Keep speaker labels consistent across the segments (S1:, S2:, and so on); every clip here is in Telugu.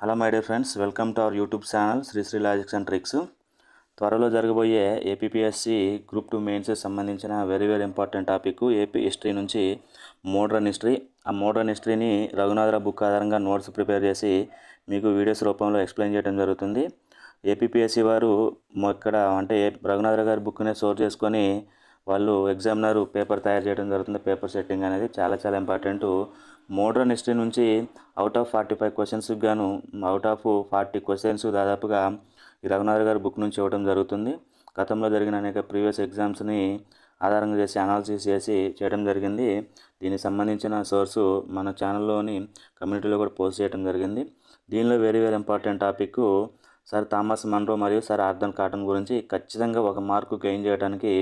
S1: Hello my dear friends welcome to our YouTube channel Srisri logics and tricks. త్వరలో జరగబోయే ఏపీపీఎస్సి గ్రూప్ టూ మెయిన్స్ సంబంధించిన very very important topic AP history నుంచి మోడ్రన్ హిస్టరీ ఆ మోడ్రన్ హిస్టరీని రఘునాథరావు బుక్ ఆధారంగా నోట్స్ ప్రిపేర్ చేసి మీకు వీడియోస్ రూపంలో ఎక్స్ప్లెయిన్ చేయడం జరుగుతుంది. ఏపీపీఎస్సి వారు ఇక్కడ అంటే రఘునాథరావు గారి బుక్నే సోర్ చేసుకొని వాళ్ళు ఎగ్జామినర్ పేపర్ తయారు చేయడం జరుగుతుంది. పేపర్ సెట్టింగ్ అనేది చాలా చాలా ఇంపార్టెంట్ మోడ్రన్ హిస్టరీ నుంచి అవుట్ ఆఫ్ ఫార్టీ ఫైవ్ క్వశ్చన్స్కి గాను అవుట్ ఆఫ్ ఫార్టీ క్వశ్చన్స్ దాదాపుగా ఈ రఘునాథ్ గారి బుక్ నుంచి ఇవ్వడం జరుగుతుంది. గతంలో జరిగిన అనేక ప్రీవియస్ ఎగ్జామ్స్ని ఆధారంగా చేసి అనాలిసిస్ చేసి చేయడం జరిగింది. దీనికి సంబంధించిన సోర్సు మన ఛానల్లోని కమ్యూనిటీలో కూడా పోస్ట్ చేయడం జరిగింది. దీనిలో very very important topic Sir Thomas Munro మరియు సార్ ఆర్థన్ కాటన్ గురించి ఖచ్చితంగా ఒక మార్కు గెయిన్ చేయడానికి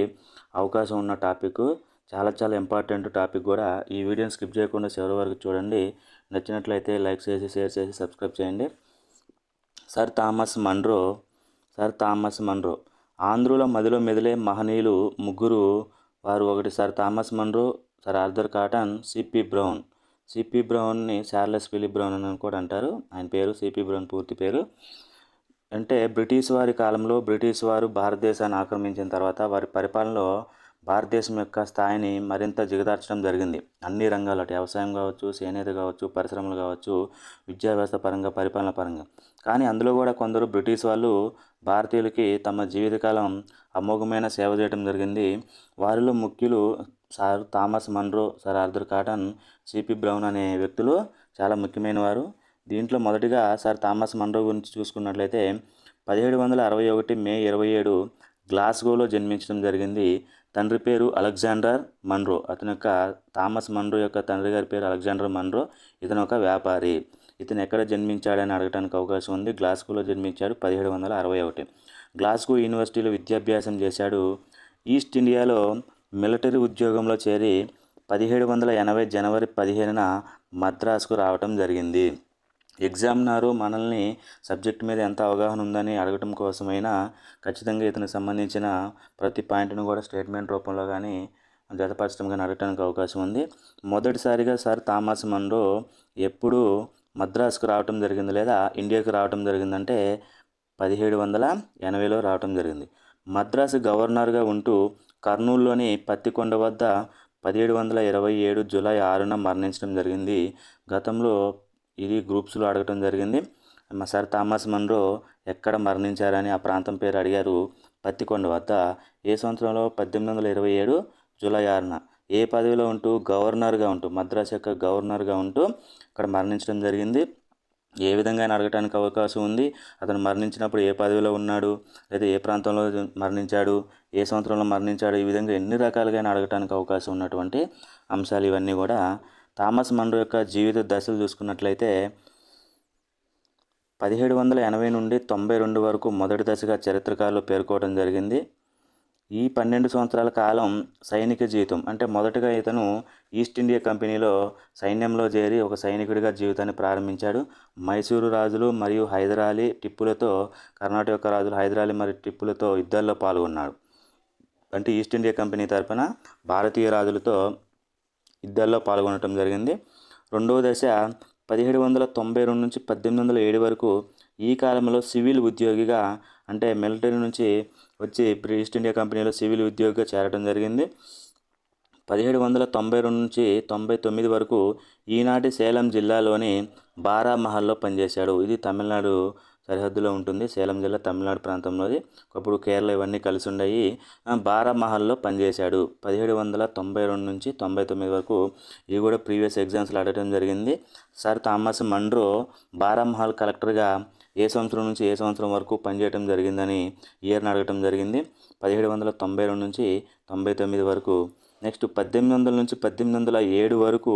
S1: అవకాశం ఉన్న టాపిక్ చాలా చాలా ఇంపార్టెంట్ టాపిక్ కూడా. ఈ వీడియోని స్కిప్ చేయకుండా చివరి వరకు చూడండి. నచ్చినట్లయితే లైక్ చేసి షేర్ చేసి సబ్స్క్రైబ్ చేయండి. Sir Thomas Munro Sir Thomas Munro. ఆంధ్రుల మదిలో మెదిలే మహనీయులు ముగ్గురు వారు ఒకటి. Sir Thomas Munro Sir Arthur Cotton CP Brown. CP బ్రౌన్ని Charles Philip Brown అని కూడా అంటారు. ఆయన పేరు సిపి బ్రౌన్ పూర్తి పేరు. అంటే బ్రిటిష్ వారి కాలంలో బ్రిటిష్ వారు భారతదేశాన్ని ఆక్రమించిన తర్వాత వారి పరిపాలనలో భారతదేశం యొక్క స్థాయిని మరింత జిగదార్చడం జరిగింది. అన్ని రంగాలు అటు వ్యవసాయం కావచ్చు చేనేత కావచ్చు పరిశ్రమలు కావచ్చు విద్యా వ్యవస్థ పరంగా పరిపాలన పరంగా. కానీ అందులో కూడా కొందరు బ్రిటిష్ వాళ్ళు భారతీయులకి తమ జీవితకాలం అమోఘమైన సేవ చేయడం జరిగింది. వారిలో ముఖ్యులు Sir Thomas Munro Sir Arthur Cotton CP Brown అనే వ్యక్తులు చాలా ముఖ్యమైన వారు దీంట్లో మొదటిగా సార్ థామస్ మన్రో గురించి చూసుకున్నట్లయితే పదిహేడు వందల అరవై ఒకటి మే ఇరవై ఏడు గ్లాస్గోలో జన్మించడం జరిగింది. తండ్రి పేరు అలెగ్జాండర్ మన్రో. అతని యొక్క థామస్ మన్రో యొక్క తండ్రి గారి పేరు అలెగ్జాండర్ మన్రో. ఇతను ఒక వ్యాపారి. ఇతను ఎక్కడ జన్మించాడని అడగడానికి అవకాశం ఉంది. గ్లాస్గోలో జన్మించాడు పదిహేడు వందల అరవై ఒకటి. గ్లాస్గో యూనివర్సిటీలో విద్యాభ్యాసం చేశాడు. ఈస్ట్ ఇండియాలో మిలిటరీ ఉద్యోగంలో చేరి పదిహేడు వందల ఎనభై జనవరి పదిహేనున మద్రాసుకు రావటం జరిగింది. ఎగ్జామినారు మనల్ని సబ్జెక్ట్ మీద ఎంత అవగాహన ఉందని అడగటం కోసమైనా ఖచ్చితంగా ఇతనికి సంబంధించిన ప్రతి పాయింట్ను కూడా స్టేట్మెంట్ రూపంలో కానీ జతపరచడం కానీ అడగటానికి అవకాశం ఉంది. మొదటిసారిగా సార్ థామస్ మండో ఎప్పుడు మద్రాసుకు రావటం జరిగింది లేదా ఇండియాకు రావటం జరిగిందంటే పదిహేడు వందల ఎనభైలో రావటం జరిగింది. మద్రాసు గవర్నర్గా ఉంటూ కర్నూలులోని పత్తికొండ వద్ద పదిహేడు వందల ఇరవై ఏడు జూలై ఆరున మరణించడం జరిగింది. గతంలో ఇది గ్రూప్స్లో అడగటం జరిగింది. మా సార్ థామస్ మన్రో ఎక్కడ మరణించారని ఆ ప్రాంతం పేరు అడిగారు. పత్తికొండ వద్ద ఏ సంవత్సరంలో? పద్దెనిమిది వందల ఇరవై ఏడు జూలై ఆరున. ఏ పదవిలో ఉంటూ గవర్నర్గా ఉంటూ మద్రాసు యొక్క గవర్నర్గా ఉంటూ అక్కడ మరణించడం జరిగింది. ఏ విధంగా ఆయన అడగటానికి అవకాశం ఉంది. అతను మరణించినప్పుడు ఏ పదవిలో ఉన్నాడు? లేదా ఏ ప్రాంతంలో మరణించాడు? ఏ సంవత్సరంలో మరణించాడు? ఈ విధంగా ఎన్ని రకాలుగా ఆయన అడగటానికి అవకాశం ఉన్నటువంటి అంశాలు ఇవన్నీ కూడా థామస్ మన్రో యొక్క జీవిత దశలు చూసుకున్నట్లయితే పదిహేడు వందల ఎనభై నుండి తొంభై రెండు వరకు మొదటి దశగా చరిత్రకారులు పేర్కోవడం జరిగింది. ఈ పన్నెండు సంవత్సరాల కాలం సైనిక జీవితం. అంటే మొదటగా ఇతను ఈస్ట్ ఇండియా కంపెనీలో సైన్యంలో చేరి ఒక సైనికుడిగా జీవితాన్ని ప్రారంభించాడు. మైసూరు రాజులు మరియు హైదరాలీ టిప్పులతో కర్ణాటక రాజులు హైదరాలీ మరియు టిప్పులతో యుద్ధాల్లో పాల్గొన్నాడు. అంటే ఈస్ట్ ఇండియా కంపెనీ తరపున భారతీయ రాజులతో యుద్ధాల్లో పాల్గొనడం జరిగింది. రెండవ దశ పదిహేడు వందల తొంభై రెండు నుంచి పద్దెనిమిది వందల ఏడు వరకు ఈ కాలంలో సివిల్ ఉద్యోగిగా అంటే మిలిటరీ నుంచి వచ్చి ఈస్ట్ ఇండియా కంపెనీలో సివిల్ ఉద్యోగిగా చేరడం జరిగింది. పదిహేడు వందల తొంభై రెండు నుంచి తొంభై తొమ్మిది వరకు ఈనాటి సేలం జిల్లాలోని బారామహల్లో పనిచేశాడు. ఇది తమిళనాడు సరిహద్దులో ఉంటుంది. సేలం జిల్లా తమిళనాడు ప్రాంతంలోది. ఒకప్పుడు కేరళ ఇవన్నీ కలిసి ఉండయి. బారామహల్లో పనిచేశాడు. పదిహేడు వందల తొంభై రెండు నుంచి తొంభై తొమ్మిది వరకు ఇవి కూడా ప్రీవియస్ ఎగ్జామ్స్లో అడగడం జరిగింది. సార్ థామస్ మండ్రో బారామహల్ కలెక్టర్గా ఏ సంవత్సరం నుంచి ఏ సంవత్సరం వరకు పనిచేయడం జరిగిందని ఇయర్ని అడగటం జరిగింది. పదిహేడు వందల తొంభై రెండు నుంచి తొంభై తొమ్మిది వరకు. నెక్స్ట్ పద్దెనిమిది వందల నుంచి పద్దెనిమిది వందల ఏడు వరకు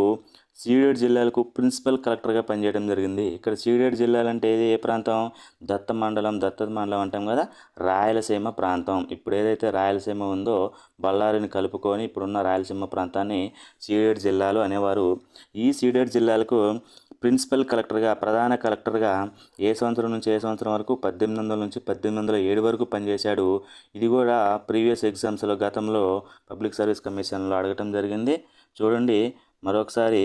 S1: సీడేడ్ జిల్లాలకు ప్రిన్సిపల్ కలెక్టర్గా పనిచేయడం జరిగింది. ఇక్కడ సీడేడ్ జిల్లాలు అంటే ఏది? ఏ ప్రాంతం? దత్త మండలం దత్త మండలం అంటాం కదా? రాయలసీమ ప్రాంతం. ఇప్పుడు ఏదైతే రాయలసీమ ఉందో బళ్ళారిని కలుపుకొని ఇప్పుడున్న రాయలసీమ ప్రాంతాన్ని సీడేడ్ జిల్లాలు అనేవారు. ఈ సీడేడ్ జిల్లాలకు ప్రిన్సిపల్ కలెక్టర్గా ప్రధాన కలెక్టర్గా ఏ సంవత్సరం నుంచి ఏ సంవత్సరం వరకు? పద్దెనిమిది వందల నుంచి పద్దెనిమిది వందల ఏడు వరకు పనిచేశాడు. ఇది కూడా ప్రీవియస్ ఎగ్జామ్స్లో గతంలో పబ్లిక్ సర్వీస్ కమిషన్లో అడగటం జరిగింది. చూడండి మరొకసారి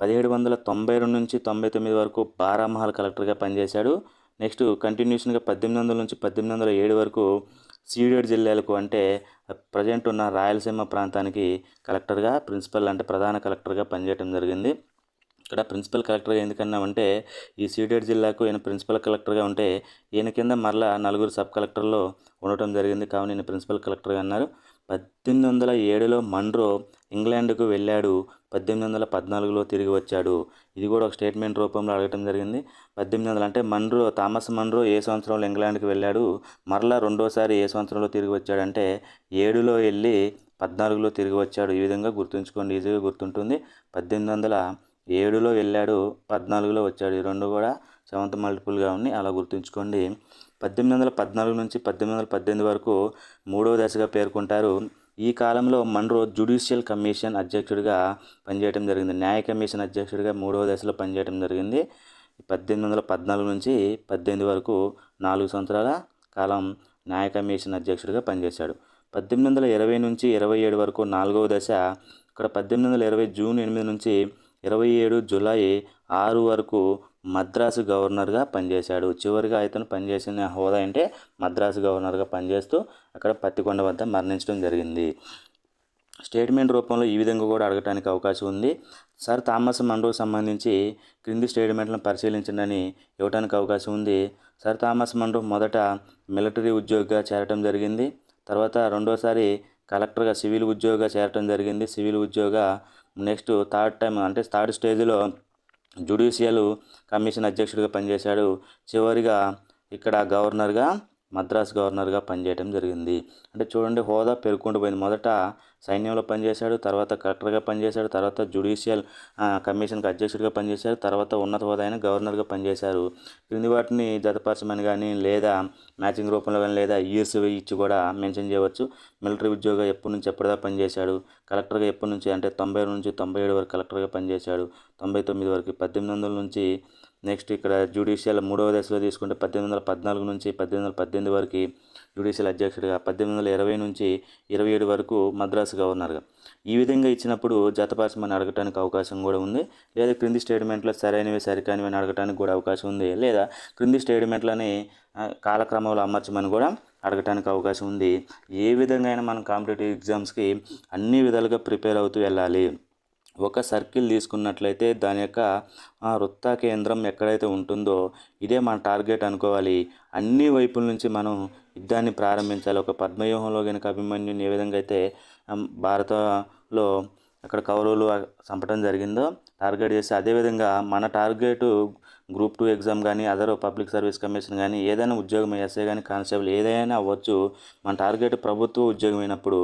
S1: పదిహేడు వందల తొంభై రెండు నుంచి తొంభై తొమ్మిది వరకు బారామహల్ కలెక్టర్గా పనిచేశాడు. నెక్స్ట్ కంటిన్యూషన్గా పద్దెనిమిది వందల నుంచి పద్దెనిమిది వందల ఏడు వరకు సీడెడ్ జిల్లాలకు అంటే ప్రజెంట్ ఉన్న రాయలసీమ ప్రాంతానికి కలెక్టర్గా ప్రిన్సిపల్ అంటే ప్రధాన కలెక్టర్గా పనిచేయడం జరిగింది. ఇక్కడ ప్రిన్సిపల్ కలెక్టర్గా ఎందుకన్నామంటే ఈ సీడెడ్ జిల్లాకు ఈయన ప్రిన్సిపల్ కలెక్టర్గా ఉంటే ఈయన కింద మరలా నలుగురు సబ్ కలెక్టర్లు ఉండటం జరిగింది. కావున ఈయన ప్రిన్సిపల్ కలెక్టర్గా అన్నారు. పద్దెనిమిది వందల ఏడులో మన్రో ఇంగ్లాండ్కు వెళ్ళాడు. పద్దెనిమిది వందల పద్నాలుగులో తిరిగి వచ్చాడు. ఇది కూడా ఒక స్టేట్మెంట్ రూపంలో అడగటం జరిగింది. పద్దెనిమిది వందలు అంటే మన్రో థామస్ మన్రో ఏ సంవత్సరంలో ఇంగ్లాండ్కి వెళ్ళాడు? మరలా రెండోసారి ఏ సంవత్సరంలో తిరిగి వచ్చాడంటే ఏడులో వెళ్ళి పద్నాలుగులో తిరిగి వచ్చాడు. ఈ విధంగా గుర్తుంచుకోండి. ఈజీగా గుర్తుంటుంది. పద్దెనిమిది వందల ఏడులో వెళ్ళాడు పద్నాలుగులో వచ్చాడు. ఈ రెండు కూడా సెవెంత్ మల్టిపుల్గా ఉన్నాయి అలా గుర్తుంచుకోండి. పద్దెనిమిది వందల పద్నాలుగు నుంచి పద్దెనిమిది వందల పద్దెనిమిది వరకు మూడవ దశగా పేర్కొంటారు. ఈ కాలంలో మన్రో జ్యుడిషియల్ కమిషన్ అధ్యక్షుడిగా పనిచేయడం జరిగింది. న్యాయ కమిషన్ అధ్యక్షుడిగా మూడవ దశలో పనిచేయడం జరిగింది. పద్దెనిమిది వందల పద్నాలుగు నుంచి పద్దెనిమిది వరకు నాలుగు సంవత్సరాల కాలం న్యాయ కమిషన్ అధ్యక్షుడిగా పనిచేశాడు. పద్దెనిమిది వందల ఇరవై నుంచి ఇరవై ఏడు వరకు నాలుగవ దశ ఇక్కడ పద్దెనిమిది వందల ఇరవై జూన్ ఎనిమిది నుంచి ఇరవై ఏడు జూలై ఆరు వరకు మద్రాసు గవర్నర్గా పనిచేశాడు. చివరిగా ఇతను పనిచేసిన హోదా అంటే మద్రాసు గవర్నర్గా పనిచేస్తూ అక్కడ పత్తికొండ వద్ద మరణించడం జరిగింది. స్టేట్మెంట్ రూపంలో ఈ విధంగా కూడా అడగటానికి అవకాశం ఉంది. సార్ థామస్ మండ్రోకు సంబంధించి క్రింది స్టేట్మెంట్లను పరిశీలించండి ఇవ్వడానికి అవకాశం ఉంది. సార్ థామస్ మండ్రో మొదట మిలిటరీ ఉద్యోగిగా చేరటం జరిగింది. తర్వాత రెండోసారి కలెక్టర్గా సివిల్ ఉద్యోగిగా చేరటం జరిగింది. సివిల్ ఉద్యోగ నెక్స్ట్ థర్డ్ టైం అంటే థర్డ్ స్టేజ్లో జ్యుడిషియల్ కమిషన్ అధ్యక్షుడిగా పనిచేశాడు. చివరిగా ఇక్కడ గవర్నర్గా మద్రాస్ గవర్నర్గా పనిచేయడం జరిగింది. అంటే చూడండి హోదా పేర్కొంటూ పోయింది. మొదట సైన్యంలో పనిచేశాడు తర్వాత కలెక్టర్గా పనిచేశాడు తర్వాత జ్యుడిషియల్ కమిషన్కి అధ్యక్షుడిగా పనిచేశాడు తర్వాత ఉన్నత హోదా అయిన గవర్నర్గా పనిచేశారు. క్రింది వాటిని జతపరచమని కానీ లేదా మ్యాచింగ్ రూపంలో కానీ లేదా ఇయర్స్ ఇచ్చి కూడా మెన్షన్ చేయవచ్చు. మిలిటరీ ఉద్యోగం ఎప్పటి నుంచి ఎప్పటిదా పనిచేశాడు? కలెక్టర్గా ఎప్పటి నుంచి? అంటే తొంభై నుంచి తొంభై ఏడు వరకు కలెక్టర్గా పనిచేశాడు. తొంభై తొమ్మిది వరకు పద్దెనిమిది వందల నుంచి నెక్స్ట్ ఇక్కడ జ్యుడిషియల్ మూడవ దశలో తీసుకుంటే పద్దెనిమిది వందల పద్నాలుగు నుంచి పద్దెనిమిది వందల పద్దెనిమిది వరకు జ్యుడిషియల్ అధ్యక్షుడిగా పద్దెనిమిది వందల ఇరవై నుంచి ఇరవై ఏడు వరకు మద్రాసు గవర్నర్గా ఈ విధంగా ఇచ్చినప్పుడు జతపరచమని అడగటానికి అవకాశం కూడా ఉంది. లేదా క్రింది స్టేట్మెంట్లో సరైనవి సరికానివి అని అడగటానికి కూడా అవకాశం ఉంది. లేదా క్రింది స్టేట్మెంట్లని కాలక్రమంలో అమర్చమని కూడా అడగటానికి అవకాశం ఉంది. ఏ విధంగా అయినా మనం కాంపిటేటివ్ ఎగ్జామ్స్కి అన్ని విధాలుగా ప్రిపేర్ అవుతూ వెళ్ళాలి. ఒక సర్కిల్ తీసుకున్నట్లయితే దాని యొక్క వృత్త కేంద్రం ఎక్కడైతే ఉంటుందో ఇదే మన టార్గెట్ అనుకోవాలి. అన్ని వైపుల నుంచి మనం యుద్ధాన్ని ప్రారంభించాలి. ఒక పద్మవ్యూహంలో కనుక అభిమన్యుని ఏ విధంగా అయితే భారతలో అక్కడ కౌరవులు చంపడం జరిగిందో టార్గెట్ చేసి అదేవిధంగా మన టార్గెట్ గ్రూప్ టూ ఎగ్జామ్ కానీ అదర్ పబ్లిక్ సర్వీస్ కమిషన్ కానీ ఏదైనా ఉద్యోగం ఎస్ఏ కానీ కానిస్టేబుల్ ఏదైనా అవ్వచ్చు. మన టార్గెట్ ప్రభుత్వ ఉద్యోగం అయినప్పుడు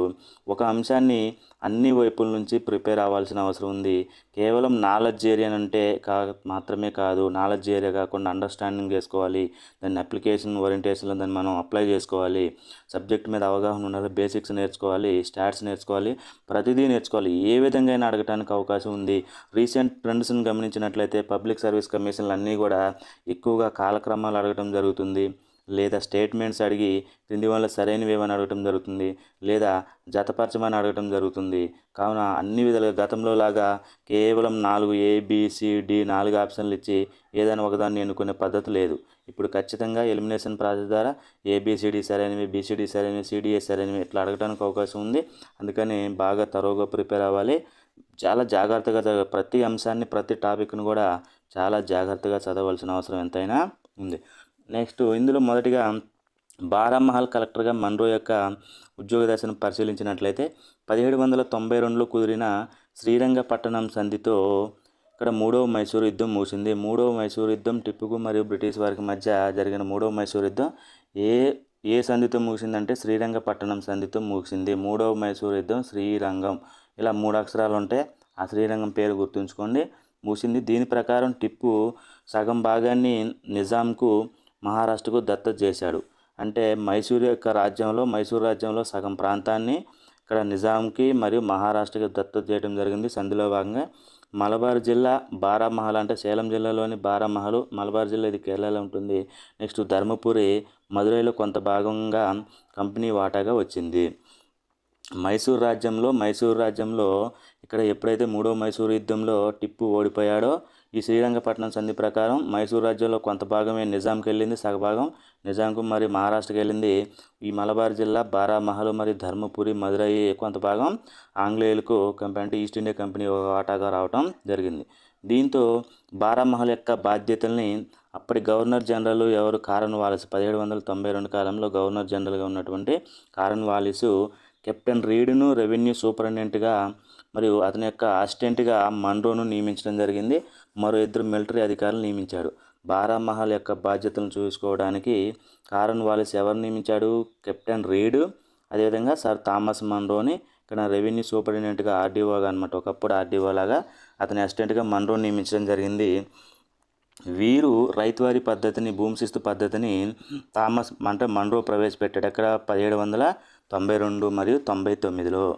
S1: ఒక అంశాన్ని అన్ని వైపుల నుంచి ప్రిపేర్ అవ్వాల్సిన అవసరం ఉంది. కేవలం నాలెడ్జ్ ఏరియా అంటే కా మాత్రమే కాదు నాలెడ్జ్ ఏరియా కాకుండా అండర్స్టాండింగ్ చేసుకోవాలి. దాన్ని అప్లికేషన్ ఓరియంటేషన్లో దాన్ని మనం అప్లై చేసుకోవాలి. సబ్జెక్ట్ మీద అవగాహన ఉండాలి బేసిక్స్ నేర్చుకోవాలి స్టాట్స్ నేర్చుకోవాలి ప్రతిదీ నేర్చుకోవాలి. ఏ విధంగా అయినా అడగడానికి అవకాశం ఉంది. రీసెంట్ ట్రెండ్స్ని గమనించినట్లయితే పబ్లిక్ సర్వీస్ కమిషన్లు అన్నీ కూడా ఎక్కువగా కాలక్రమాలు అడగటం జరుగుతుంది. లేదా స్టేట్మెంట్స్ అడిగి క్రింది వల్ల సరైనవి ఏమని అడగటం జరుగుతుంది. లేదా జతపరచమని అడగటం జరుగుతుంది. కావున అన్ని విధాలుగా గతంలో లాగా కేవలం నాలుగు ఏబిసిడి నాలుగు ఆప్షన్లు ఇచ్చి ఏదైనా ఒకదాన్ని ఎన్నుకునే పద్ధతి లేదు. ఇప్పుడు ఖచ్చితంగా ఎలిమినేషన్ ప్రాసెస్ ద్వారా ఏబిసిడి సరైనవి బీసీడీ సరైనవి సిడిఏ సరైనవి ఇట్లా అడగడానికి అవకాశం ఉంది. అందుకని బాగా తరోగా ప్రిపేర్ అవ్వాలి. చాలా జాగ్రత్తగా చదివే ప్రతి అంశాన్ని ప్రతి టాపిక్ను కూడా చాలా జాగ్రత్తగా చదవలసిన అవసరం ఎంతైనా ఉంది. నెక్స్ట్ ఇందులో మొదటిగా బారామహల్ కలెక్టర్గా మన్రో యొక్క ఉద్యోగ దశను పరిశీలించినట్లయితే పదిహేడు వందల తొంభై రెండులో కుదిరిన శ్రీరంగపట్టణం సంధితో ఇక్కడ మూడవ మైసూరు యుద్ధం ముగిసింది. మూడవ మైసూరు యుద్ధం టిప్పుకు మరియు బ్రిటిష్ వారికి మధ్య జరిగిన మూడవ మైసూరు యుద్ధం ఏ ఏ సంధితో ముగిసిందంటే శ్రీరంగపట్టణం సంధితో ముగిసింది. మూడవ మైసూరు యుద్ధం శ్రీరంగం. ఇలా మూడు అక్షరాలు ఉంటే ఆ శ్రీరంగం పేరు గుర్తుంచుకోండి. ముగిసింది. దీని ప్రకారం టిప్పు సగం భాగాన్ని నిజాంకు మహారాష్ట్రకు దత్తత చేశాడు. అంటే మైసూరు యొక్క రాజ్యంలో మైసూరు రాజ్యంలో సగం ప్రాంతాన్ని ఇక్కడ నిజాంకి మరియు మహారాష్ట్రకి దత్తత చేయడం జరిగింది. సంధిలో భాగంగా మలబార్ జిల్లా బారామహల్ అంటే సేలం జిల్లాలోని బారామహల్ మలబార్ జిల్లా ఇది కేరళలో ఉంటుంది. నెక్స్ట్ ధర్మపురి మదురైలో కొంత భాగంగా కంపెనీ వాటాగా వచ్చింది. మైసూర్ రాజ్యంలో మైసూర్ రాజ్యంలో ఇక్కడ ఎప్పుడైతే మూడో మైసూరు యుద్ధంలో టిప్పు ఓడిపోయాడో ఈ శ్రీరంగపట్నం సంధి ప్రకారం మైసూర్ రాజ్యంలో కొంత భాగమే నిజాంకి వెళ్ళింది సగభాగం నిజాంకు మరి మహారాష్ట్రకి వెళ్ళింది. ఈ మలబార్ జిల్లా బారామహల్ మరియు ధర్మపురి మదురై కొంత భాగం ఆంగ్లేయులకు కంపెనీ అంటే ఈస్ట్ ఇండియా కంపెనీ ఒక వాటాగా రావటం జరిగింది. దీంతో బారామహల్ యొక్క బాధ్యతల్ని అప్పటి గవర్నర్ జనరల్ ఎవరు? Cornwallis. పదిహేడు వందల తొంభై రెండు కాలంలో గవర్నర్ జనరల్గా ఉన్నటువంటి కారన్ వాలిసు కెప్టెన్ రీడ్ను రెవెన్యూ సూపరింటెండెంట్గా మరియు అతని యొక్క అసిస్టెంట్గా మండ్రోను నియమించడం జరిగింది. మరో ఇద్దరు మిలిటరీ అధికారులు నియమించాడు బారామహల్ యొక్క బాధ్యతలను చూసుకోవడానికి కారన్ వాలిస్ ఎవరు నియమించాడు? Captain Read. అదేవిధంగా సార్ థామస్ మండ్రోని ఇక్కడ రెవెన్యూ సూపరింటెండెంట్గా ఆర్డీఓగా అనమాట ఒకప్పుడు ఆర్డీఓ లాగా అతని అసిస్టెంట్గా మండ్రోని నియమించడం జరిగింది. వీరు రైతువారి పద్ధతిని భూమిశిస్తు పద్ధతిని థామస్ అంటే మండ్రో ప్రవేశపెట్టాడు. అక్కడ పదిహేడు వందల తొంభై రెండు మరియు తొంభై తొమ్మిదిలో.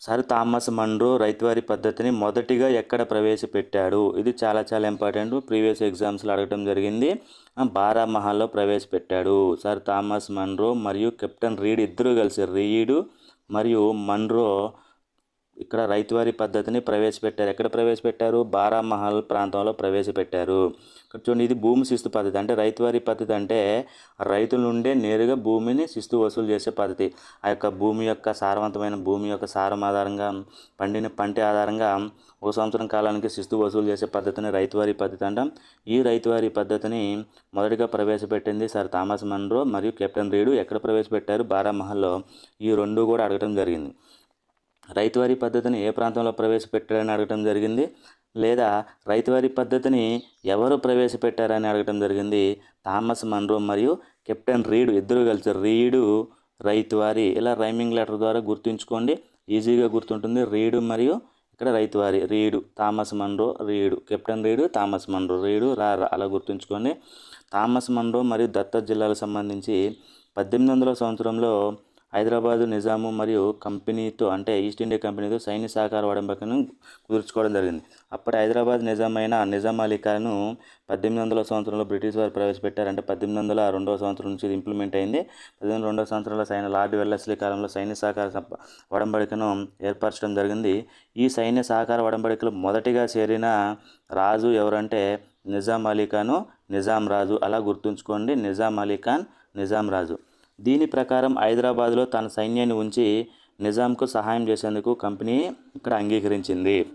S1: సర్ థామస్ మన్రో రైతువారి పద్ధతిని మొదటిగా ఎక్కడ ప్రవేశపెట్టాడు? ఇది చాలా చాలా ఇంపార్టెంట్. ప్రీవియస్ ఎగ్జామ్స్లో అడగడం జరిగింది. బారామహల్లో ప్రవేశపెట్టాడు. సర్ థామస్ మన్రో మరియు కెప్టెన్ రీడ్ ఇద్దరు కలిసి రీడ్ మరియు మన్రో ఇక్కడ రైతువారి పద్ధతిని ప్రవేశపెట్టారు. ఎక్కడ ప్రవేశపెట్టారు? బారామహల్ ప్రాంతంలో ప్రవేశపెట్టారు. ఇక్కడ చూడండి ఇది భూమి శిస్తు పద్ధతి. అంటే రైతువారి పద్ధతి అంటే రైతుల నుండే నేరుగా భూమిని శిస్తు వసూలు చేసే పద్ధతి. ఆ యొక్క భూమి యొక్క సారవంతమైన భూమి యొక్క సారం ఆధారంగా పండిన పంట ఆధారంగా ఒక సంవత్సరం కాలానికి శిస్తు వసూలు చేసే పద్ధతిని రైతువారి పద్ధతి అంటాం. ఈ రైతువారి పద్ధతిని మొదటిగా ప్రవేశపెట్టింది సార్ థామస్ మన్రో మరియు కెప్టెన్ రీడు. ఎక్కడ ప్రవేశపెట్టారు? బారామహల్లో. ఈ రెండు కూడా అడగడం జరిగింది. రైతువారీ పద్ధతిని ఏ ప్రాంతంలో ప్రవేశపెట్టారని అడగడం జరిగింది లేదా రైతువారీ పద్ధతిని ఎవరు ప్రవేశపెట్టారని అడగడం జరిగింది? థామస్ మన్రో మరియు కెప్టెన్ రీడు ఇద్దరు కలిసి రీడు రైతువారి ఇలా రైమింగ్ లెటర్ ద్వారా గుర్తుంచుకోండి. ఈజీగా గుర్తుంటుంది. రీడు మరియు ఇక్కడ ryotwari Read Thomas Munro Read Captain Read Thomas Munro Read రా రా అలా గుర్తుంచుకోండి. థామస్ మన్రో మరియు దత్త జిల్లాలకు సంబంధించి పద్దెనిమిది వందల సంవత్సరంలో హైదరాబాదు నిజాము మరియు కంపెనీతో అంటే ఈస్ట్ ఇండియా కంపెనీతో సైన్య సహకార ఒడంబడికను కుదుర్చుకోవడం జరిగింది. అప్పటి హైదరాబాద్ నిజామైన నిజాం అలీ ఖాను పద్దెనిమిది వందల సంవత్సరంలో బ్రిటిష్ వారు ప్రవేశపెట్టారంటే పద్దెనిమిది వందల రెండవ సంవత్సరం నుంచి ఇంప్లిమెంట్ అయింది. పద్దెనిమిది రెండవ సంవత్సరంలో సైన్య లార్డ్ వెల్లస్లీ కాలంలో సైన్య సహకార సప- ఒడంబడికను ఏర్పరచడం జరిగింది. ఈ సైన్య సహకార ఒడంబడికలో మొదటిగా చేరిన రాజు ఎవరంటే నిజాం అలీ ఖాను నిజాం రాజు. అలా గుర్తుంచుకోండి నిజాం అలీ ఖాన్ నిజాం రాజు. దీని ప్రకారం హైదరాబాద్లో తన సైన్యాన్ని ఉంచి నిజాంకు సహాయం చేసేందుకు కంపెనీ ఇక్కడ అంగీకరించింది.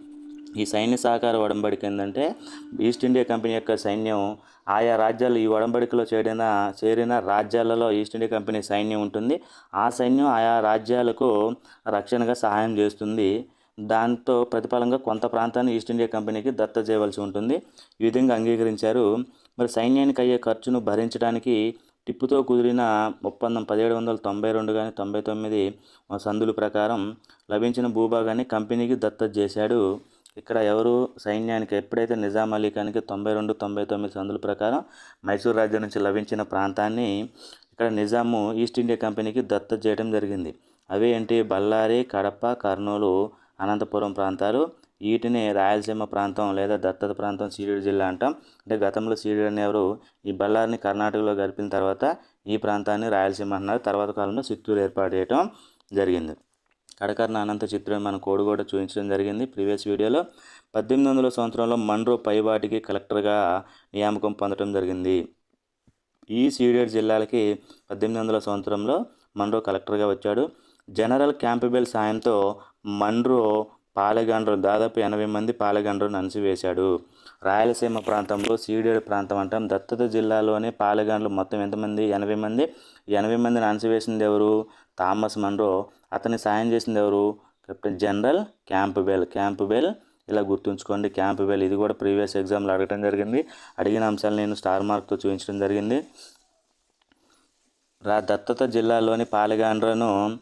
S1: ఈ సైన్య సహకార ఒడంబడిక ఏంటంటే ఈస్ట్ ఇండియా కంపెనీ యొక్క సైన్యం ఆయా రాజ్యాలు ఈ ఒడంబడికలో చేరిన చేరిన రాజ్యాలలో ఈస్ట్ ఇండియా కంపెనీ సైన్యం ఉంటుంది. ఆ సైన్యం ఆయా రాజ్యాలకు రక్షణగా సహాయం చేస్తుంది. దాంతో ప్రతిఫలంగా కొంత ప్రాంతాన్ని ఈస్ట్ ఇండియా కంపెనీకి దత్త చేయవలసి ఉంటుంది. ఈ విధంగా అంగీకరించారు. మరి సైన్యానికి అయ్యే ఖర్చును భరించడానికి టిప్పుతో కుదిరిన ఒప్పందం పదిహేడు వందల తొంభై రెండు కానీ తొంభై తొమ్మిది సందుల ప్రకారం లభించిన భూభాగాన్ని కంపెనీకి దత్తత చేశాడు. ఇక్కడ ఎవరు? సైన్యానికి ఎప్పుడైతే నిజాం అలీ ఖాన్కి తొంభై రెండు తొంభై తొమ్మిది సందుల ప్రకారం మైసూర్ రాజ్యం నుంచి లభించిన ప్రాంతాన్ని ఇక్కడ నిజాము ఈస్ట్ ఇండియా కంపెనీకి దత్తత చేయడం జరిగింది. అవి ఏంటి? బళ్ళారి కడప కర్నూలు అనంతపురం ప్రాంతాలు. వీటిని రాయలసీమ ప్రాంతం లేదా దత్తత ప్రాంతం సీడెడ్ జిల్లా అంటాం. అంటే గతంలో సీడెడ్ అనేవారు ఈ బళ్ళారిని కర్ణాటకలో గడిపిన తర్వాత ఈ ప్రాంతాన్ని రాయలసీమ అన్నారు. తర్వాత కాలంలో చిత్తూరు ఏర్పాటు చేయడం జరిగింది. కడకర్ణ అనంత చిత్రం మన కోడ్ కూడా చూపించడం జరిగింది. ప్రీవియస్ వీడియోలో పద్దెనిమిది వందల సంవత్సరంలో మండ్రో పైవాటికి కలెక్టర్గా నియామకం పొందడం జరిగింది. ఈ సీడెడ్ జిల్లాలకి పద్దెనిమిది వందల సంవత్సరంలో మండ్రో కలెక్టర్గా వచ్చాడు. జనరల్ క్యాంపబెల్ సాయంతో మండ్రో పాలెగండ్రు దాదాపు ఎనభై మంది పాలెగండ్రును అణిచివేశాడు రాయలసీమ ప్రాంతంలో సీడేడు ప్రాంతం అంటాం. దత్తత జిల్లాలోని పాలెగండ్లు మొత్తం ఎంతమంది ఎనభై మంది. ఎనభై మందిని అణిచివేసింది ఎవరు థామస్ మన్రో. అతని సాయం చేసింది ఎవరు కెప్టెన్ జనరల్ క్యాంప్బెల్. క్యాంప్బెల్ ఇలా గుర్తుంచుకోండి. క్యాంప్బెల్ ఇది కూడా ప్రీవియస్ ఎగ్జామ్లో అడగడం జరిగింది. అడిగిన అంశాలు నేను స్టార్ మార్క్తో చూపించడం జరిగింది. రా దత్తత జిల్లాలోని పాలెగాండ్రను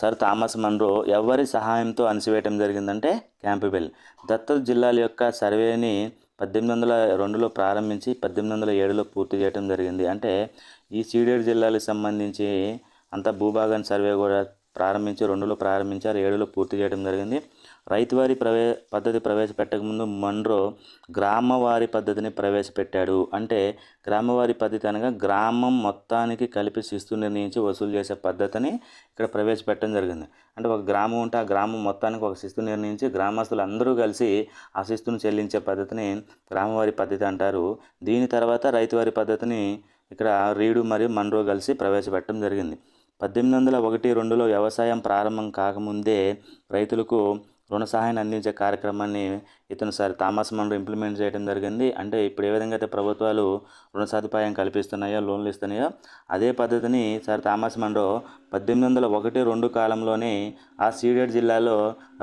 S1: సార్ థామస్ మన్రో ఎవరి సహాయంతో అణిసివేయటం జరిగిందంటే క్యాంపుబెల్. దత్తత జిల్లాల యొక్క సర్వేని పద్దెనిమిది వందల రెండులో ప్రారంభించి పద్దెనిమిది వందల ఏడులో పూర్తి చేయడం జరిగింది. అంటే ఈ సీడెడ్ జిల్లాలకు సంబంధించి అంత భూభాగాన్ని సర్వే కూడా ప్రారంభించి రెండులో ప్రారంభించారు ఏడులో పూర్తి చేయడం జరిగింది. రైతువారి ప్రవే పద్ధతి ప్రవేశపెట్టకముందు మండ్రో మన్రో గ్రామవారి పద్ధతిని ప్రవేశపెట్టాడు. అంటే గ్రామవారి పద్ధతి అనగా గ్రామం మొత్తానికి కలిపి శిస్తు నిర్ణయించి వసూలు చేసే పద్ధతిని ఇక్కడ ప్రవేశపెట్టడం జరిగింది. అంటే ఒక గ్రామం ఉంటే ఆ గ్రామం మొత్తానికి ఒక శిస్తు నిర్ణయించి గ్రామస్తులు అందరూ కలిసి ఆ శిస్తును చెల్లించే పద్ధతిని గ్రామవారి పద్ధతి అంటారు. దీని తర్వాత రైతువారి పద్ధతిని ఇక్కడ రీడు మరియు మన్రో కలిసి ప్రవేశపెట్టడం జరిగింది. పద్దెనిమిది వందల ఒకటి రెండులో వ్యవసాయం ప్రారంభం కాకముందే రైతులకు రుణ సహాయాన్ని అందించే కార్యక్రమాన్ని ఇతను సార్ థామస్ మన్రో ఇంప్లిమెంట్ చేయడం జరిగింది. అంటే ఇప్పుడు ఏ విధంగా అయితే ప్రభుత్వాలు రుణ సదుపాయం కల్పిస్తున్నాయో లోన్లు ఇస్తున్నాయో అదే పద్ధతిని సార్ థామస్ మన్రో పద్దెనిమిది వందల ఒకటి రెండు కాలంలోనే ఆ సీడెడ్ జిల్లాలో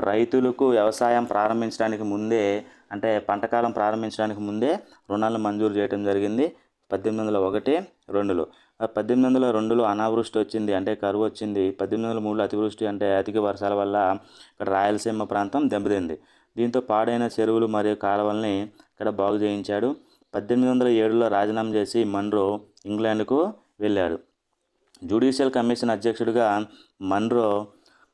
S1: రైతులకు వ్యవసాయం ప్రారంభించడానికి ముందే అంటే పంటకాలం ప్రారంభించడానికి ముందే రుణాలు మంజూరు చేయడం జరిగింది. పద్దెనిమిది వందల ఒకటి రెండులో. పద్దెనిమిది వందల రెండులో అనావృష్టి వచ్చింది. అంటే కరువు వచ్చింది. పద్దెనిమిది వందల మూడులో అతివృష్టి అంటే అధిక వర్షాల వల్ల ఇక్కడ రాయలసీమ ప్రాంతం దెబ్బతింది. దీంతో పాడైన చెరువులు మరియు కాలువల్ని ఇక్కడ బాగు చేయించాడు. పద్దెనిమిది వందల ఏడులో రాజీనామా చేసి మన్రో ఇంగ్లాండ్కు వెళ్ళాడు. జ్యుడిషియల్ కమిషన్ అధ్యక్షుడిగా మన్రో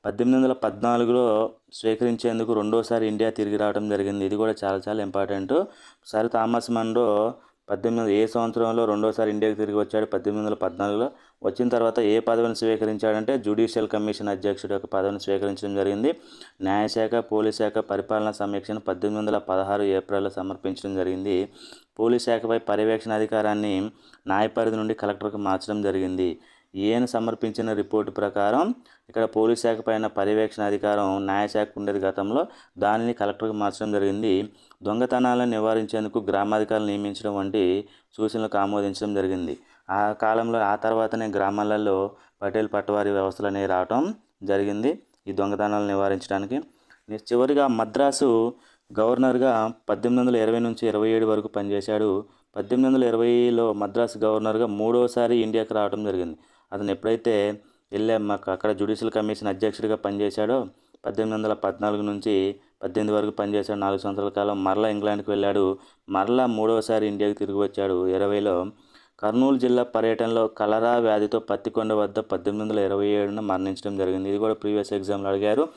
S1: పద్దెనిమిది వందల పద్నాలుగులో స్వీకరించేందుకు రెండోసారి ఇండియా తిరిగి రావడం జరిగింది. ఇది కూడా చాలా చాలా ఇంపార్టెంట్. సర్ థామస్ మన్రో పద్దెనిమిది ఏ సంవత్సరంలో రెండోసారి ఇండియాకి తిరిగి వచ్చాడు? పద్దెనిమిది వందల పద్నాలుగులో. వచ్చిన తర్వాత ఏ పదవిని స్వీకరించాడంటే జ్యుడిషియల్ కమిషన్ అధ్యక్షుడు యొక్క పదవిని స్వీకరించడం జరిగింది. న్యాయశాఖ పోలీస్ శాఖ పరిపాలనా సమీక్షను పద్దెనిమిది వందల పదహారు ఏప్రిల్లో సమర్పించడం జరిగింది. పోలీస్ శాఖపై పర్యవేక్షణ అధికారాన్ని న్యాయపరిధి నుండి కలెక్టర్కు మార్చడం జరిగింది. ఈయన సమర్పించిన రిపోర్టు ప్రకారం ఇక్కడ పోలీస్ శాఖ పైన పర్యవేక్షణ అధికారం న్యాయశాఖ ఉండేది గతంలో. దానిని కలెక్టర్కి మార్చడం జరిగింది. దొంగతనాలను నివారించేందుకు గ్రామాధికారులు నియమించడం వంటి సూచనలకు ఆమోదించడం జరిగింది. ఆ కాలంలో ఆ తర్వాతనే గ్రామాలలో పటేల్ పట్టవారి వ్యవస్థలు అనేవి రావటం జరిగింది ఈ దొంగతనాలను నివారించడానికి. చివరిగా మద్రాసు గవర్నర్గా పద్దెనిమిది వందల ఇరవై నుంచి ఇరవై ఏడు వరకు పనిచేశాడు. పద్దెనిమిది వందల ఇరవైలో మద్రాసు గవర్నర్గా మూడోసారి ఇండియాకి రావడం జరిగింది. అతను ఎప్పుడైతే వెళ్ళే అక్కడ జ్యుడిషియల్ కమిషన్ అధ్యక్షుడిగా పనిచేశాడు. పద్దెనిమిది వందల పద్నాలుగు నుంచి పద్దెనిమిది వరకు పనిచేశాడు. నాలుగు సంవత్సరాల కాలం మరలా ఇంగ్లాండ్కి వెళ్ళాడు. మరలా మూడవసారి ఇండియాకి తిరిగి వచ్చాడు. ఇరవైలో కర్నూలు జిల్లా పర్యటనలో కలరా వ్యాధితో పత్తికొండ వద్ద పద్దెనిమిది వందల ఇరవై ఏడున మరణించడం జరిగింది. ఇది కూడా ప్రీవియస్ ఎగ్జామ్లో అడిగారు.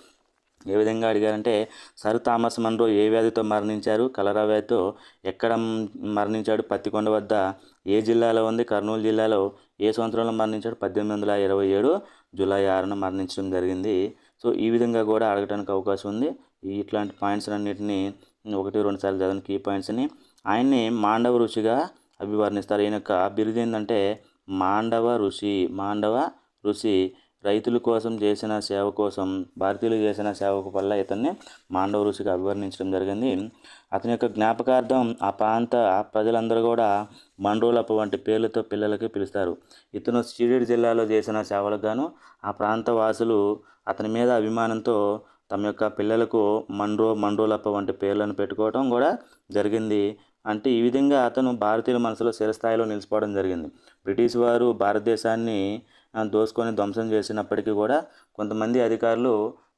S1: ఏ విధంగా అడిగారంటే సర్ థామస్ మన్రో ఏ వ్యాధితో మరణించారు? కలరా వ్యాధితో ఎక్కడ మరణించాడు? పత్తికొండ వద్ద ఏ జిల్లాలో ఉంది? కర్నూలు జిల్లాలో ఏ సంవత్సరంలో మరణించాడు? పద్దెనిమిది వందల ఇరవై ఏడు జూలై ఆరున మరణించడం జరిగింది. సో ఈ విధంగా కూడా అడగడానికి అవకాశం ఉంది. ఈ ఇట్లాంటి పాయింట్స్ అన్నింటినీ ఒకటి రెండు సార్లు చదివిన కీ పాయింట్స్ని. ఆయన్ని మాండవ ఋషిగా అభివర్ణిస్తారు. ఈయన యొక్క బిరుదు ఏంటంటే మాండవ ఋషి మాండవ ఋషి రైతుల కోసం చేసిన సేవ కోసం భారతీయులు చేసిన సేవకు వల్ల ఇతన్ని మాండవ ఋషిగా అభివర్ణించడం జరిగింది. అతని యొక్క జ్ఞాపకార్థం ఆ ప్రాంత ప్రజలందరూ కూడా మండోలప్ప వంటి పేర్లతో పిల్లలకి పిలుస్తారు. ఇతను షిరిడి జిల్లాలో చేసిన సేవలకు గాను ఆ ప్రాంత వాసులు అతని మీద అభిమానంతో తమ యొక్క పిల్లలకు మండ్రో మండోలప్ప వంటి పేర్లను పెట్టుకోవడం కూడా జరిగింది. అంటే ఈ విధంగా అతను భారతీయుల మనసులో చిరస్థాయిలో నిలిచిపోవడం జరిగింది. బ్రిటిష్ వారు భారతదేశాన్ని దోసుకొని ధ్వంసం చేసినప్పటికీ కూడా కొంతమంది అధికారులు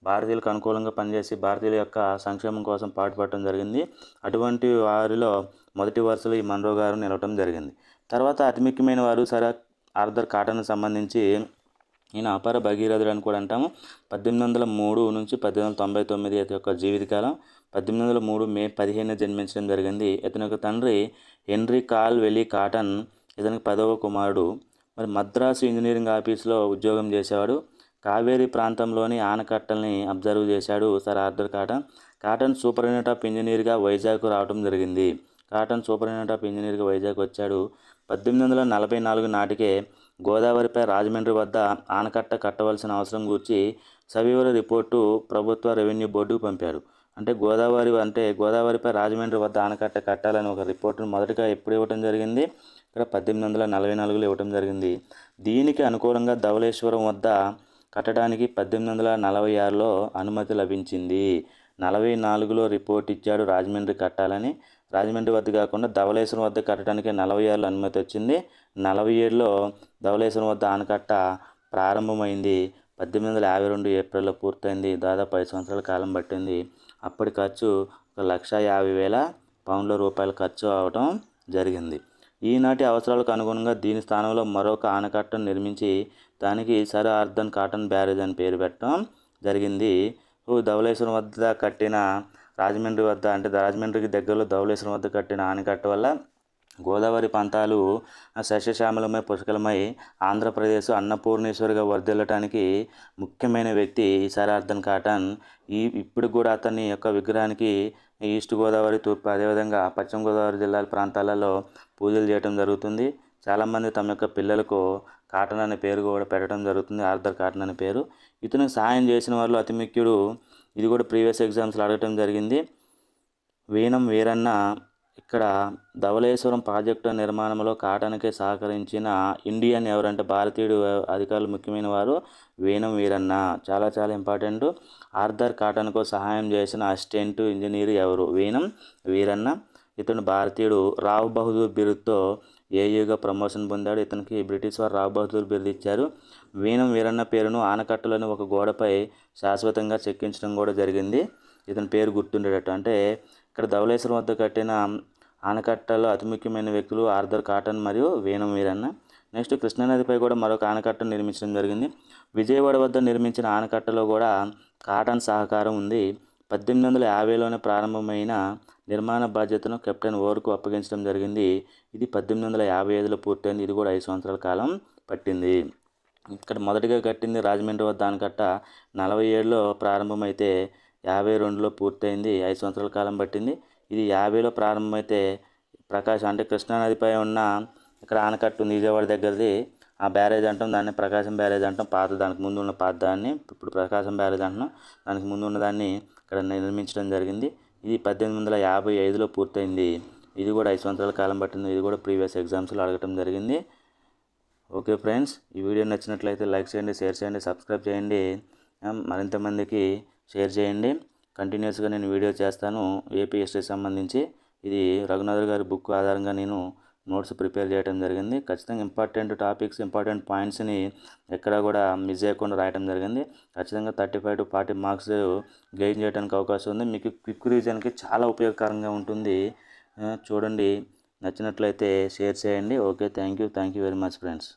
S1: భారతీయులకు అనుకూలంగా పనిచేసి భారతీయుల యొక్క సంక్షేమం కోసం పాటుపడటం జరిగింది. అటువంటి వారిలో మొదటి వరుసలో ఈ మన్రో గారు నిలవటం జరిగింది. తర్వాత అతి ముఖ్యమైన వారు సరే ఆర్థర్ కాటన్కు సంబంధించి ఈయన అపార భగీరథుడు అని కూడా అంటాము. పద్దెనిమిది వందల మూడు నుంచి పద్దెనిమిది వందల తొంభై తొమ్మిది ఇతని యొక్క జీవితకాలం. పద్దెనిమిది వందల మూడు మే పదిహేను జన్మించడం జరిగింది. ఇతని యొక్క తండ్రి హెన్రీ కాల్ వెలీ కాటన్ ఇతనికి పదవ కుమారుడు. మరి మద్రాసు ఇంజనీరింగ్ ఆఫీస్లో ఉద్యోగం చేసేవాడు. కావేరీ ప్రాంతంలోని ఆనకట్టల్ని అబ్జర్వ్ చేశాడు Sir Arthur Cotton. Cotton superintendent of ఇంజనీర్గా వైజాగ్ రావడం జరిగింది. కాటన్ సూపరింటెండెంట్ ఆఫ్ ఇంజనీర్గా వైజాగ్ వచ్చాడు. పద్దెనిమిది వందల నలభై నాలుగు నాటికే గోదావరిపై రాజమండ్రి వద్ద ఆనకట్ట కట్టవలసిన అవసరం గురించి సవివర రిపోర్టు ప్రభుత్వ రెవెన్యూ బోర్డుకు పంపాడు. అంటే గోదావరి అంటే గోదావరిపై రాజమండ్రి వద్ద ఆనకట్ట కట్టాలని ఒక రిపోర్టును మొదటగా ఎప్పుడు ఇవ్వడం జరిగింది? ఇక్కడ పద్దెనిమిది వందల నలభై నాలుగులో ఇవ్వడం జరిగింది. దీనికి అనుకూలంగా ధవళేశ్వరం వద్ద కట్టడానికి పద్దెనిమిది వందల నలభై ఆరులో అనుమతి లభించింది. నలభై నాలుగులో రిపోర్ట్ ఇచ్చాడు రాజమండ్రి కట్టాలని. రాజమండ్రి వద్ద కాకుండా ధవళేశ్వరం వద్ద కట్టడానికి నలభై ఆరులో అనుమతి వచ్చింది. నలభై ఏడులో ధవళేశ్వరం వద్ద ఆనకట్ట ప్రారంభమైంది. పద్దెనిమిది వందల యాభై రెండు ఏప్రిల్లో పూర్తయింది. దాదాపు ఐదు సంవత్సరాల కాలం పట్టింది. అప్పటి ఖర్చు ఒక లక్ష యాభై వేల పౌండ్ల రూపాయల ఖర్చు అవడం జరిగింది. ఈనాటి అవసరాలకు అనుగుణంగా దీని స్థానంలో మరొక ఆనకట్టను నిర్మించి దానికి సర్ ఆర్థన్ కాటన్ బ్యారేజ్ అని పేరు పెట్టడం జరిగింది. ధవలేశ్వరం వద్ద కట్టిన రాజమండ్రి వద్ద అంటే రాజమండ్రికి దగ్గరలో ధవలేశ్వరం వద్ద కట్టిన ఆనకట్ట వల్ల గోదావరి ప్రాంతాలు సస్యశ్యామలమై పుష్కలమై ఆంధ్రప్రదేశ్ అన్నపూర్ణేశ్వరిగా వర్ధిల్లటానికి ముఖ్యమైన వ్యక్తి ఈసారార్థన్ కాటన్. ఈ ఇప్పుడు కూడా అతని యొక్క విగ్రహానికి ఈస్ట్ గోదావరి తూర్పు అదేవిధంగా పశ్చిమ గోదావరి జిల్లాల ప్రాంతాలలో పూజలు చేయడం జరుగుతుంది. చాలామంది తమ యొక్క పిల్లలకు కాటన్ అనే పేరు కూడా పెట్టడం జరుగుతుంది ఆర్థర్ కాటన్ అనే పేరు. ఇతనికి సహాయం చేసిన వాళ్ళు అతి ముఖ్యుడు ఇది కూడా ప్రీవియస్ ఎగ్జామ్స్లో అడగటం జరిగింది. వీణం వీరన్న ఇక్కడ ధవళేశ్వరం ప్రాజెక్టు నిర్మాణంలో కాటన్కి సహకరించిన ఇండియన్ ఎవరంటే భారతీయుడు అధికారులు ముఖ్యమైన వారు వీణం వీరన్న. చాలా చాలా ఇంపార్టెంట్. ఆర్థర్ కాటన్కు సహాయం చేసిన అసిస్టెంట్ ఇంజనీర్ ఎవరు? వీణం వీరన్న. ఇతను భారతీయుడు. రావ్ బహదూర్ బిరుద్తో ఏయుగా ప్రమోషన్ పొందాడు. ఇతనికి బ్రిటిష్ వారు రావ్ బహదూర్ బిరుదు ఇచ్చారు. వీణం వీరన్న పేరును ఆనకట్టలోని ఒక గోడపై శాశ్వతంగా చెక్కించడం కూడా జరిగింది. ఇతని పేరు గుర్తుండేటట్టు. అంటే ఇక్కడ ధవళేశ్వరం వద్ద కట్టిన ఆనకట్టలో అతి ముఖ్యమైన వ్యక్తులు ఆర్థర్ కాటన్ మరియు వీణం వీరన్న. నెక్స్ట్ కృష్ణానదిపై కూడా మరొక ఆనకట్టను నిర్మించడం జరిగింది. విజయవాడ వద్ద నిర్మించిన ఆనకట్టలో కూడా కాటన్ సహకారం ఉంది. పద్దెనిమిది వందల యాభైలోనే ప్రారంభమైన నిర్మాణ బాధ్యతను కెప్టెన్ ఓర్కు అప్పగించడం జరిగింది. ఇది పద్దెనిమిది వందల యాభై ఐదులో పూర్తయింది. ఇది కూడా ఐదు సంవత్సరాల కాలం పట్టింది. ఇక్కడ మొదటిగా కట్టింది రాజమండ్రి వద్ద ఆనకట్ట నలభై ఏడులో ప్రారంభమైతే యాభై రెండులో పూర్తయింది. ఐదు సంవత్సరాల కాలం పట్టింది. ఇది యాభైలో ప్రారంభమైతే ప్రకాశం అంటే కృష్ణానదిపై ఉన్న ఇక్కడ ఆనకట్టు ఉంది విజయవాడ దగ్గరది ఆ బ్యారేజ్ అంటాం. దాన్ని ప్రకాశం బ్యారేజ్ అంటాం. పాత దానికి ముందు ఉన్న పాత దాన్ని ఇప్పుడు ప్రకాశం బ్యారేజ్ అంటున్నాం. దానికి ముందు ఉన్న దాన్ని ఇక్కడ నిర్మించడం జరిగింది. ఇది పద్దెనిమిది వందల యాభై ఐదులో పూర్తయింది. ఇది కూడా ఐదు సంవత్సరాల కాలం పట్టింది. ఇది కూడా ప్రీవియస్ ఎగ్జామ్స్లో అడగటం జరిగింది. ఓకే ఫ్రెండ్స్ ఈ వీడియో నచ్చినట్లయితే లైక్ చేయండి షేర్ చేయండి సబ్స్క్రైబ్ చేయండి. మరింతమందికి మరింత మందికి షేర్ చేయండి. కంటిన్యూస్గా నేను వీడియో చేస్తాను. ఏపీ హిస్టరీ సంబంధించి ఇది రఘునాథర్ గారి బుక్ ఆధారంగా నేను నోట్స్ ప్రిపేర్ చేయడం జరిగింది. ఖచ్చితంగా ఇంపార్టెంట్ టాపిక్స్ ఇంపార్టెంట్ పాయింట్స్ని ఎక్కడ కూడా మిస్ చేయకుండా రాయడం జరిగింది. ఖచ్చితంగా thirty five to forty marks gain చేయడానికి అవకాశం ఉంది. మీకు క్విక్ రీజన్కి చాలా ఉపయోగకరంగా ఉంటుంది. చూడండి. నచ్చినట్లయితే షేర్ చేయండి. Okay thank you. Thank you very much friends.